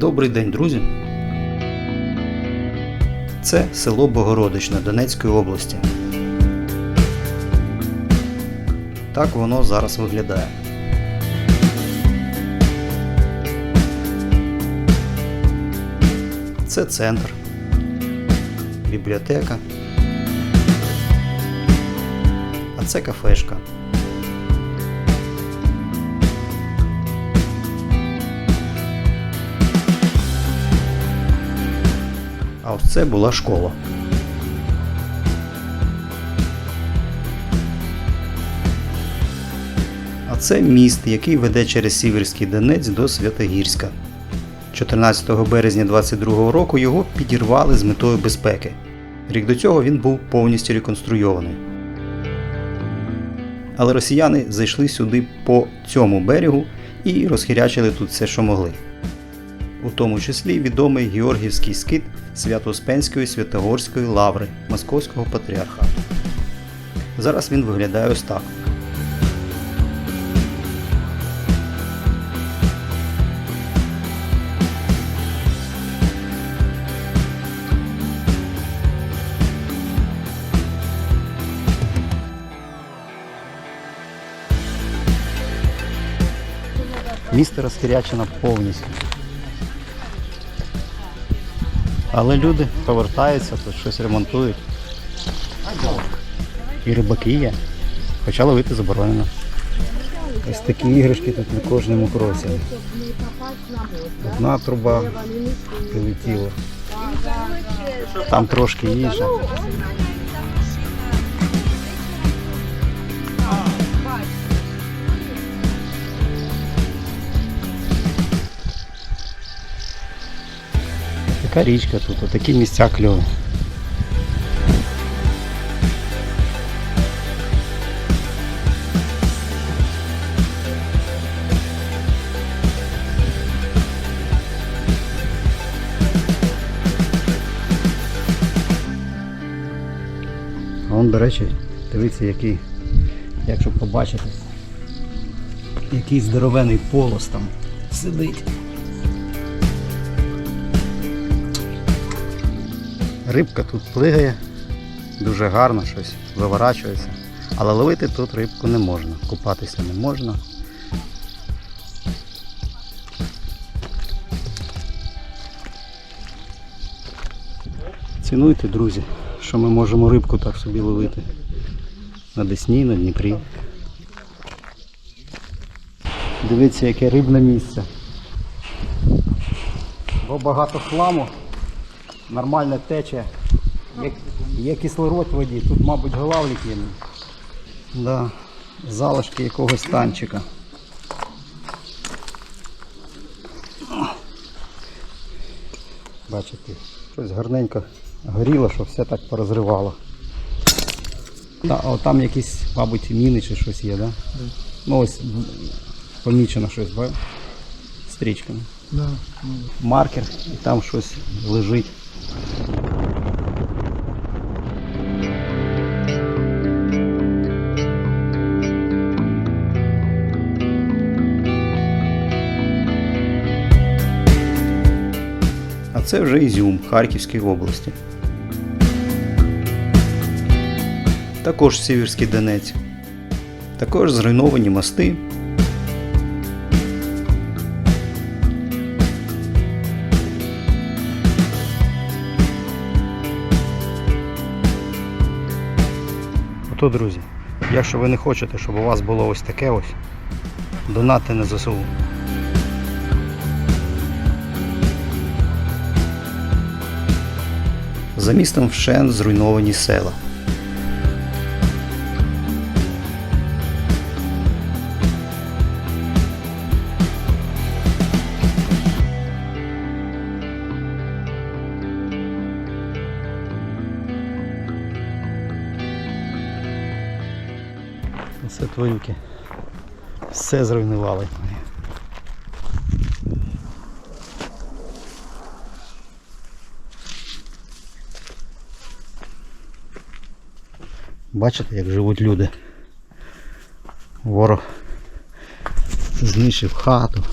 Добрий день, друзі. Це село Богородичне Донецької області. Так воно зараз виглядає. Це центр, бібліотека. А це кафешка. Це була школа. А це міст, який веде через Сіверський Донець до Святогірська. 14 березня 22 року його підірвали з метою безпеки. Рік до цього він був повністю реконструйований. Але росіяни зайшли сюди по цьому берегу і розхирячили тут все, що могли у тому числі відомий Георгівський скит Свято-Успенської Святогорської лаври Московського патріархату. Зараз він виглядає ось так. Місто розхирячено повністю. Але люди повертаються, тут щось ремонтують. І рибаки є. Хоча ловити заборонено. Ось такі іграшки тут на кожному кроці. Одна труба прилетіла. Там трошки інша. Така річка тут, отакі місця кльові. Вон, до речі, дивіться, який, якщо побачити, який здоровений полос там сидить. Рибка тут плигає, дуже гарно щось виворачується. Але ловити тут рибку не можна, купатися не можна. Цінуйте, друзі, що ми можемо рибку так собі ловити. На Десні, на Дніпрі. Дивіться, яке рибне місце. Бо багато хламу нормально тече. Є, є кислород в воді, тут, мабуть, голавлі кинули. Да, залишки якогось танчика. Бачите, щось гарненько горіло, що все так порозривало. Да, а там якісь, мабуть, міни чи щось є, да? Ну ось помічено щось, ба? Стрічками. Да. Маркер і там щось лежить. А це вже Ізюм Харківської області. Також Сіверський Донець. Також зруйновані мости. Ото, друзі, якщо ви не хочете, щоб у вас було ось таке ось, донати на ЗСУ. За містом вщен зруйновані села. Це тварюки. Все зруйнували. Бачите, як живуть люди. Ворог знищив хату.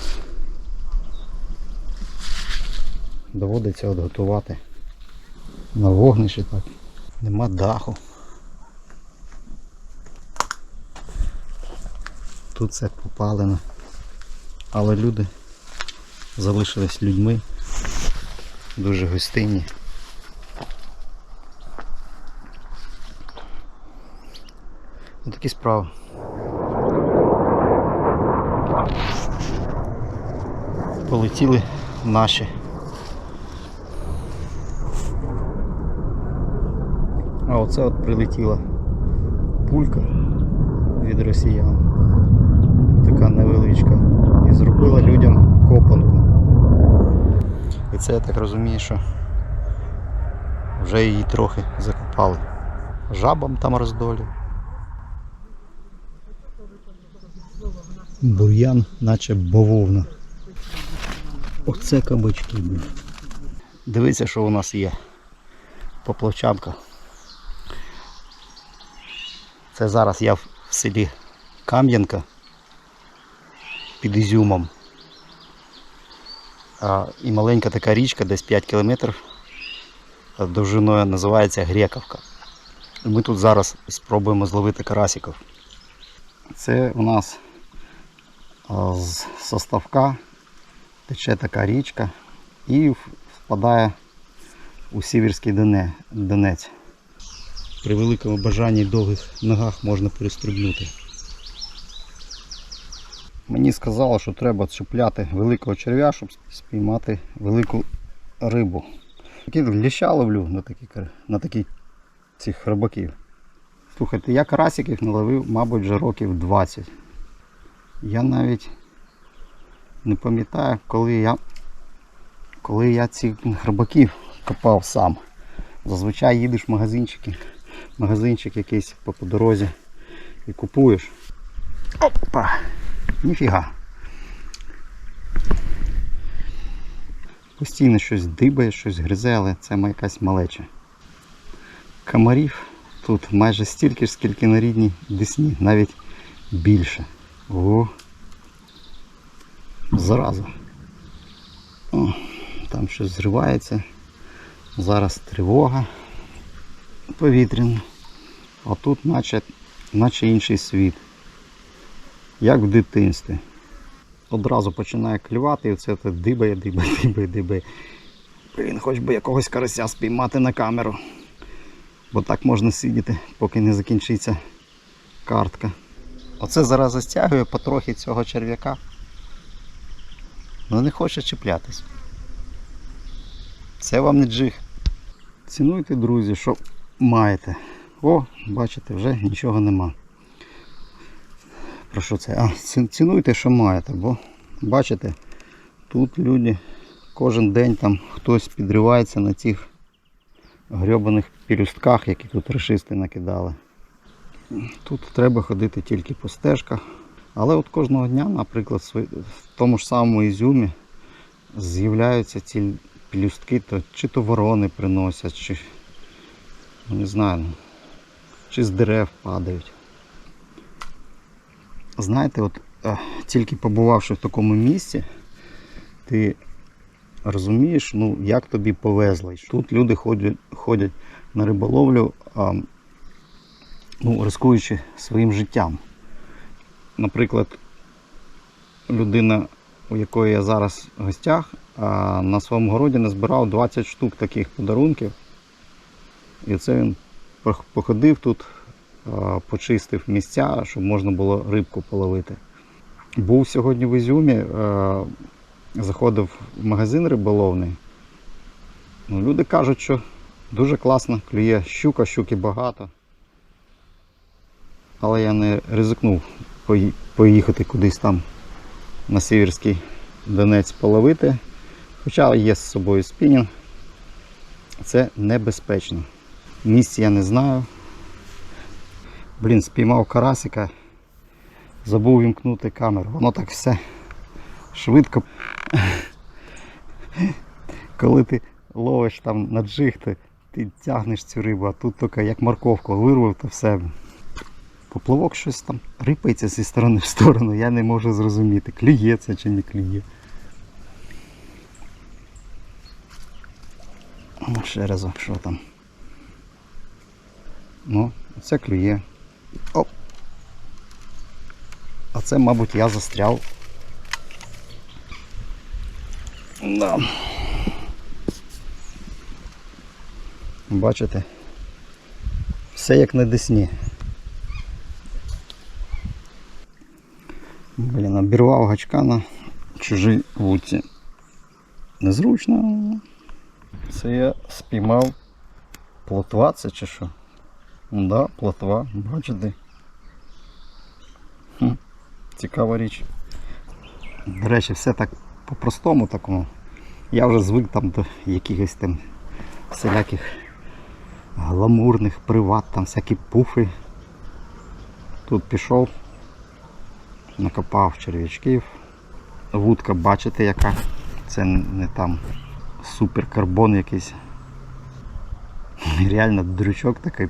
доводиться от готувати на вогнищі так. Нема даху. Тут все попалено. Але люди залишились людьми. Дуже гостинні. Ну, такі справи. Полетіли наші. А оце от прилетіла пулька від росіян. Така невеличка. І зробила людям копанку. І це я так розумію, що вже її трохи закопали. Жабам там роздолі. Бур'ян, наче бавовна. Оце кабачки. Дивіться, що у нас є. Поплавчанка. Це зараз я в селі Кам'янка під Ізюмом. І маленька така річка, десь 5 кілометрів довжиною називається Грековка. Ми тут зараз спробуємо зловити карасиків. Це у нас з составка тече така річка і впадає у Сіверський Донець. При великому бажанні довгих ногах можна перестрибнути. Мені сказали, що треба чіпляти великого черв'я, щоб спіймати велику рибу. Такі ліща ловлю на кар- на такі цих рибаків. Слухайте, я карасиків наловив, мабуть, вже років 20. Я навіть не пам'ятаю, коли я, коли я цих рибаків копав сам. Зазвичай їдеш в магазинчики, магазинчик якийсь по дорозі і купуєш. Опа! Ніфіга. Постійно щось дибає, щось гризе, але це якась малеча. Комарів тут майже стільки ж, скільки на рідній Десні, навіть більше. О, зараза. О, там щось зривається. Зараз тривога повітряна. А тут наче, наче інший світ. Як в дитинстві. Одразу починає клювати і це дибає, дибає, дибає, дибає. Блін, хоч би якогось карася спіймати на камеру. Бо так можна сидіти, поки не закінчиться картка. Оце зараз застягує потрохи цього черв'яка. Ну не хоче чіплятись. Це вам не джиг. Цінуйте, друзі, що маєте. О, бачите, вже нічого нема. Про що це? А, цінуйте, що маєте, бо бачите, тут люди кожен день там хтось підривається на цих грьобаних пелюстках, які тут решисти накидали. Тут треба ходити тільки по стежках. Але от кожного дня, наприклад, в тому ж самому Ізюмі з'являються ці пелюстки, то чи то ворони приносять, чи ну, не знаю, ну, чи з дерев падають. Знаєте, от е, тільки побувавши в такому місці, ти розумієш, ну, як тобі повезло. Тут люди ходять, ходять на риболовлю, а, ну, рискуючи своїм життям. Наприклад, людина, у якої я зараз в гостях, на своєму городі назбирав 20 штук таких подарунків. І це він походив тут, почистив місця, щоб можна було рибку половити. Був сьогодні в Ізюмі, е, заходив в магазин риболовний. Ну, люди кажуть, що дуже класно клює щука, щуки багато. Але я не ризикнув поїхати кудись там на Сіверський Донець половити. Хоча є з собою спінінг. Це небезпечно. Місць я не знаю. Блін, спіймав карасика, забув вімкнути камеру. Воно так все швидко. Коли ти ловиш там на джиг, ти, тягнеш цю рибу, а тут тільки як морковку вирвав та все. Поплавок щось там рипається зі сторони в сторону, я не можу зрозуміти, клює це чи не клює. Ще разок, що там. Ну, це клює. Оп. А це, мабуть, я застряв. Да. Бачите? Все як на десні. Блін, обірвав гачка на чужій вудці. Незручно. Це я спіймав плотва це чи що? Да, плотва, бачите. Хм, цікава річ. До речі, все так по-простому такому. Я вже звик там до якихось там всіляких гламурних приват, там всякі пуфи. Тут пішов, накопав черв'ячків. Вудка, бачите, яка. Це не там суперкарбон якийсь. Реально дрючок такий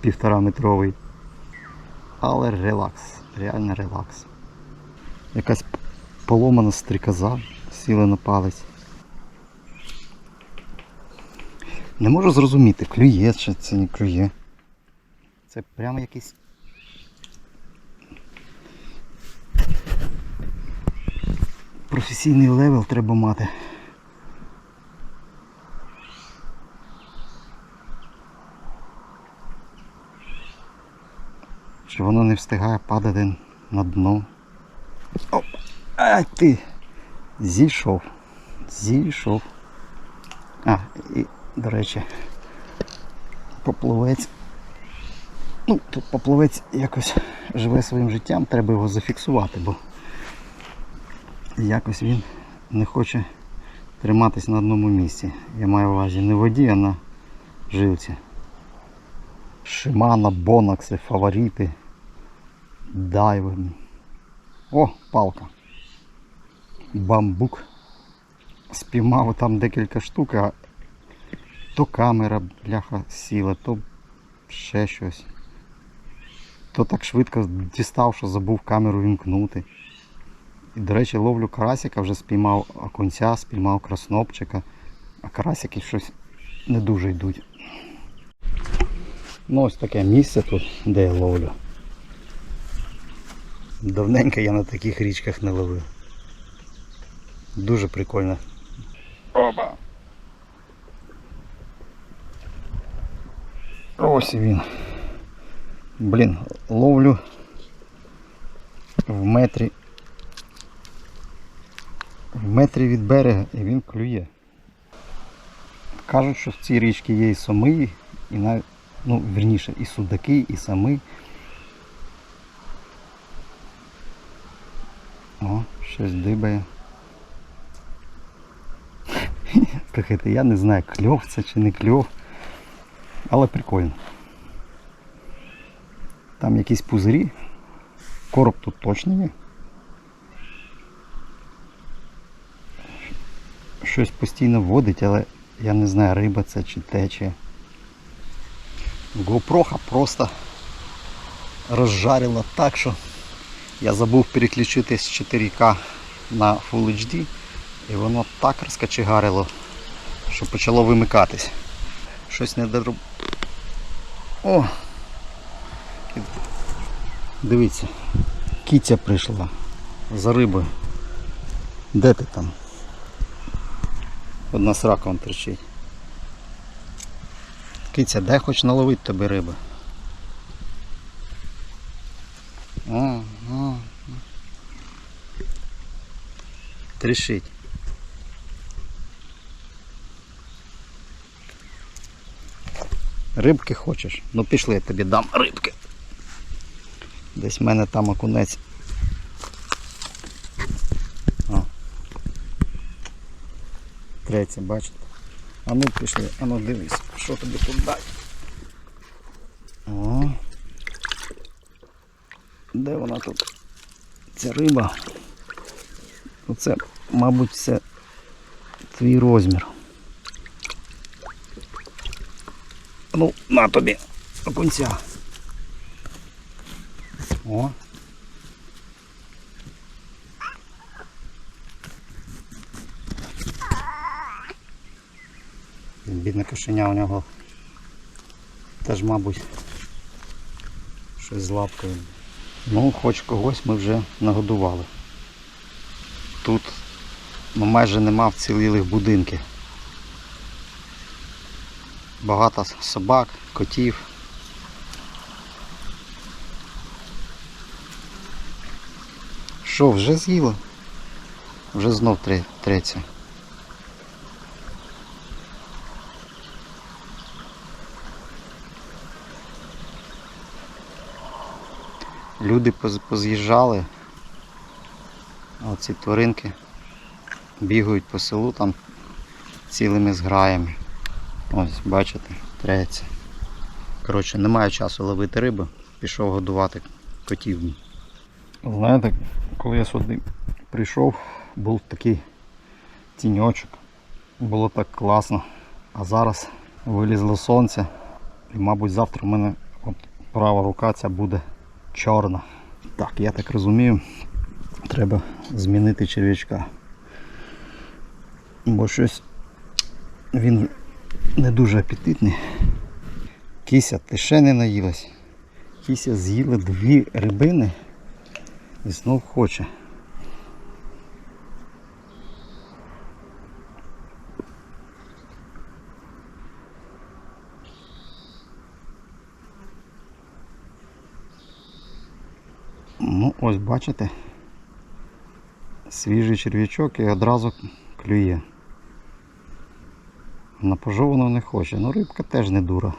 півтора метровий. Але релакс, реально релакс. Якась поломана стрікоза, сіла на палець. Не можу зрозуміти, клює чи це не клює. Це прямо якийсь. Професійний левел треба мати. Що воно не встигає падати на дно. Оп! Ай ти! Зійшов. Зійшов. А, і, до речі, поплавець. Ну, тут поплавець якось живе своїм життям, треба його зафіксувати, бо якось він не хоче триматись на одному місці. Я маю в увазі не в воді, а на жилці. Шимана, бонакси, фаворити, дайви. О, палка. Бамбук. Спіймав там декілька штук, а то камера, бляха, сіла, то ще щось. То так швидко дістав, що забув камеру вімкнути. І, до речі, ловлю карасика, вже спіймав окунця, спіймав краснопчика, а карасики щось не дуже йдуть. Ну ось таке місце тут, де я ловлю. Давненько я на таких річках не ловив. Дуже прикольно. Опа! Ось він. Блін, ловлю в метрі. В метрі від берега і він клює. Кажуть, що в цій річці є і соми, і навіть, ну, вірніше, і судаки, і сами. О, щось дибає. Слухайте, я не знаю, кльов це чи не кльов. Але прикольно. Там якісь пузирі. Короб тут точно є. Щось постійно водить, але я не знаю, риба це чи тече. GoPro просто розжарила так, що я забув переключити з 4К на Full HD і воно так розкачегарило, що почало вимикатись. Щось не дороб... О! Дивіться, кіця прийшла за рибою. Де ти там? Одна срака вон тричить. Киця, дай хоч наловити тобі риби. О, о. Трішить. Рибки хочеш? Ну пішли, я тобі дам рибки. Десь в мене там окунець. О. Третє, бачите? А ну пішли, а ну дивись, що тобі тут дати. О. Де вона тут? Ця риба. Оце, мабуть, це твій розмір. Ну, на тобі, окунця. О. Бідне кошеня у нього теж, мабуть, щось з лапкою. Ну, хоч когось ми вже нагодували. Ну, майже нема вцілілих будинків. Багато собак, котів. Що, вже з'їло? Вже знов тре- треться. Люди поз- поз'їжджали. Оці тваринки бігають по селу там цілими зграями. Ось, бачите, треться. Коротше, немає часу ловити рибу, пішов годувати котів. Знаєте, коли я сюди прийшов, був такий тіньочок. Було так класно. А зараз вилізло сонце. І, мабуть, завтра в мене от права рука ця буде чорна. Так, я так розумію, треба змінити черв'ячка. Бо щось він не дуже апетитний. Кися, ти ще не наїлась. Кися з'їла дві рибини і знов хоче. Ну, ось бачите, свіжий черв'ячок і одразу клює. На пожовану не хоче, ну рибка теж не дура.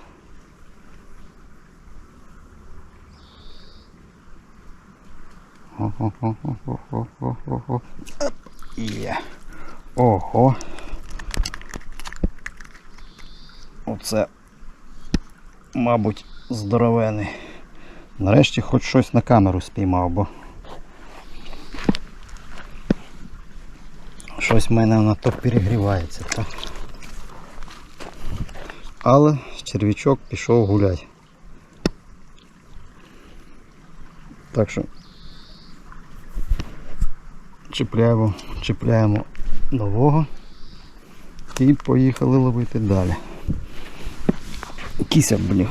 Ого-го-го-го-го-го-го. Ого. Оце, мабуть, здоровений. Нарешті хоч щось на камеру спіймав, бо щось в мене на то перегрівається. Так? Але черв'ячок пішов гуляти. Так що чіпляємо, чіпляємо нового і поїхали ловити далі. Кися, блін.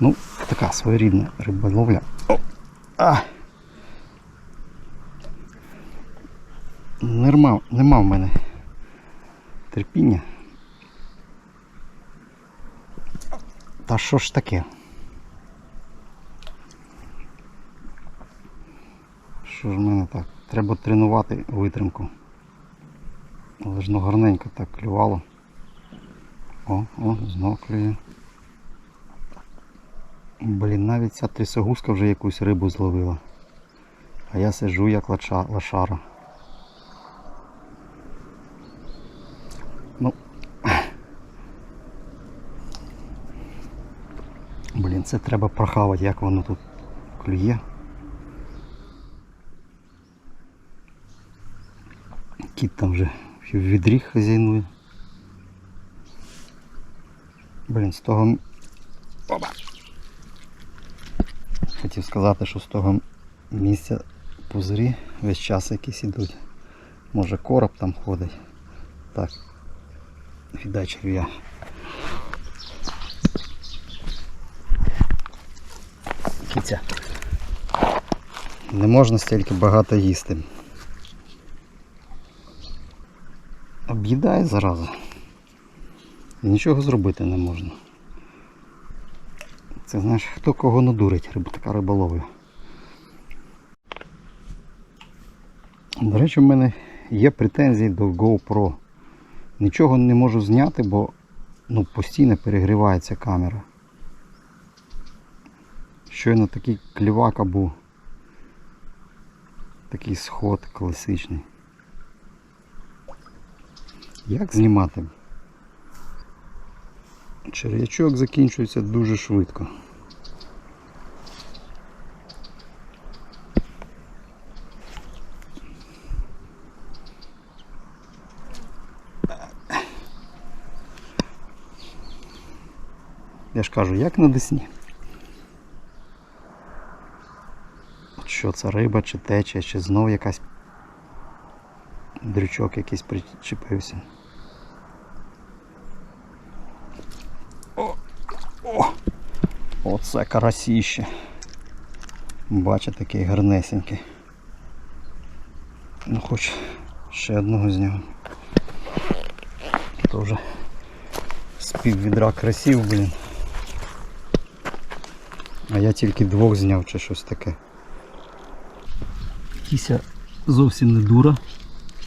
Ну, така своєрідна риболовля. О! А! Нема, нема в мене терпіння. Та що ж таке? Що ж в мене так? Треба тренувати витримку. Але ж ну гарненько так клювало. О, о, знов клює. Блін, навіть ця трясогузка вже якусь рибу зловила. А я сижу як лача, лошара. Ну. Блін, це треба прохавати, як воно тут клює. Кіт там вже в відрі хазяйнує. Блін, з того. Опа! Хотів сказати, що з того місця пузирі весь час якісь ідуть. Може короб там ходить. Так. Віддай черв'я. Кіця. Не можна стільки багато їсти. Об'їдає зараза. І нічого зробити не можна. Це знаєш, хто кого надурить, риба така риболовля. До речі, в мене є претензії до GoPro. Нічого не можу зняти, бо ну, постійно перегрівається камера. Щойно такий клівака був. Такий сход класичний. Як знімати? Черв'ячок закінчується дуже швидко. Я ж кажу, як на десні. Що це риба, чи тече, чи знов якась дрючок якийсь причепився. О! О! Оце карасіще. Бачите, такий гарнесенький. Ну хоч ще одного зняв. То вже з пів відра красів, блін. А я тільки двох зняв чи щось таке. Кіся зовсім не дура.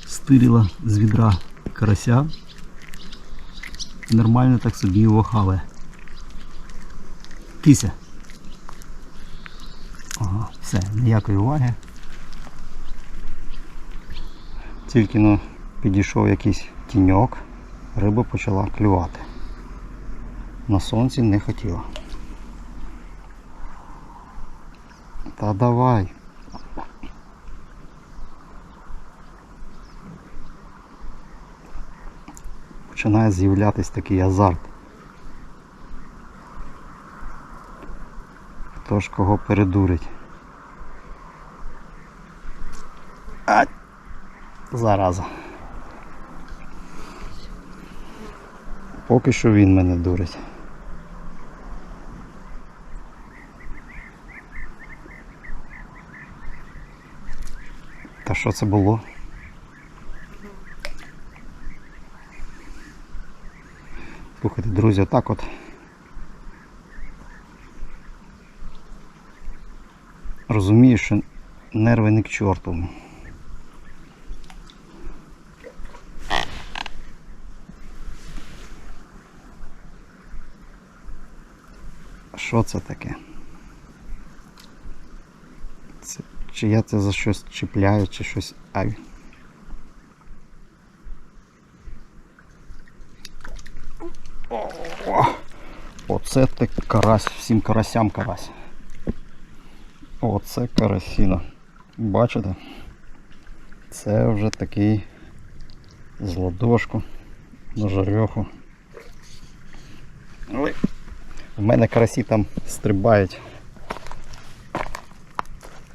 Стирила з відра карася. Нормально так собі його хаває. Кися. Ага, все, ніякої уваги. Тільки ну, підійшов якийсь тіньок, риба почала клювати. На сонці не хотіла. Та давай. Починає з'являтись такий азарт. Хто ж кого передурить? А! Зараза. Поки що він мене дурить. Та що це було? Слухайте, друзі, отак от. Розумію, що нерви не к чорту. Що це таке? Це, чи я це за щось чіпляю, чи щось. Ай. Оце так карась, всім карасям карась. Оце карасіна. Бачите? Це вже такий з ладошку на жарьоху. В мене карасі там стрибають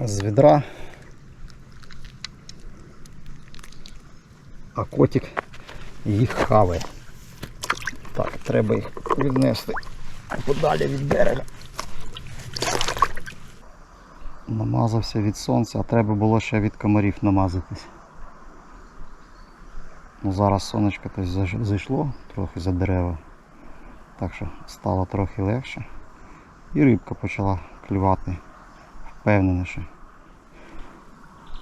з відра. А котик їх хаває. Так, треба їх віднести подалі від берега. Намазався від сонця, а треба було ще від комарів намазатись. Ну, зараз сонечко то зайшло трохи за дерева. Так що стало трохи легше. І рибка почала клювати впевненіше.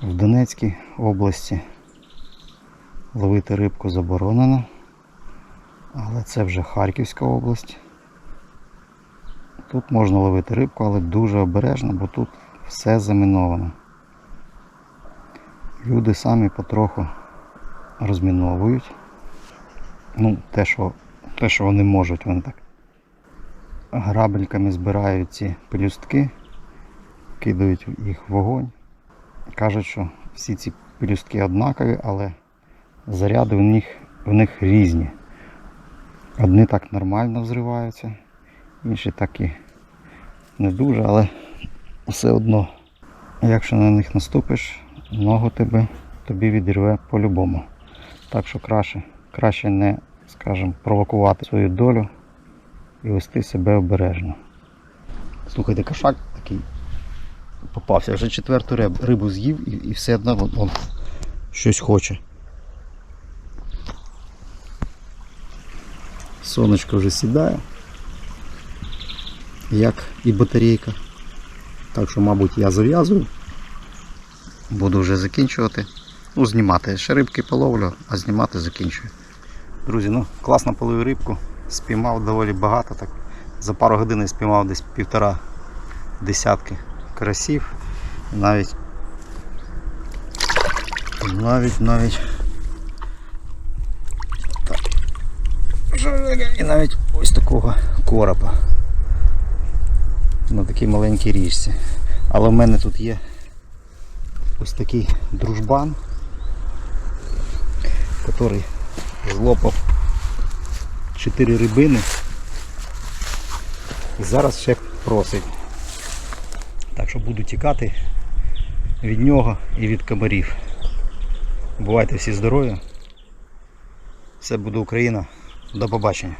В Донецькій області ловити рибку заборонено. Але це вже Харківська область. Тут можна ловити рибку, але дуже обережно, бо тут все заміновано. Люди самі потроху розміновують. Ну, те, що, те, що вони можуть, вони так грабельками збирають ці пелюстки, кидають їх в вогонь. Кажуть, що всі ці пелюстки однакові, але заряди в них, в них різні. Одні так нормально взриваються, інші так і не дуже, але все одно, якщо на них наступиш, ногу тебе тобі відірве по-любому. Так що краще, краще не, скажімо, провокувати свою долю і вести себе обережно. Слухайте, кошак такий попався, вже четверту риб- рибу з'їв і, і все одно вон, вон, щось хоче. Сонечко вже сідає, як і батарейка. Так що, мабуть, я зав'язую. Буду вже закінчувати. Ну, знімати. Ще рибки половлю, а знімати закінчую. Друзі, ну класно половив рибку. Спіймав доволі багато. Так. За пару годин спіймав десь півтора десятки карасів. Навіть навіть навіть і навіть ось такого коропа на такій маленькій річці. Але в мене тут є ось такий дружбан, який злопав 4 рибини і зараз ще просить так що буду тікати від нього і від кабарів. Бувайте всі здорові. Все буде Україна. До побачення.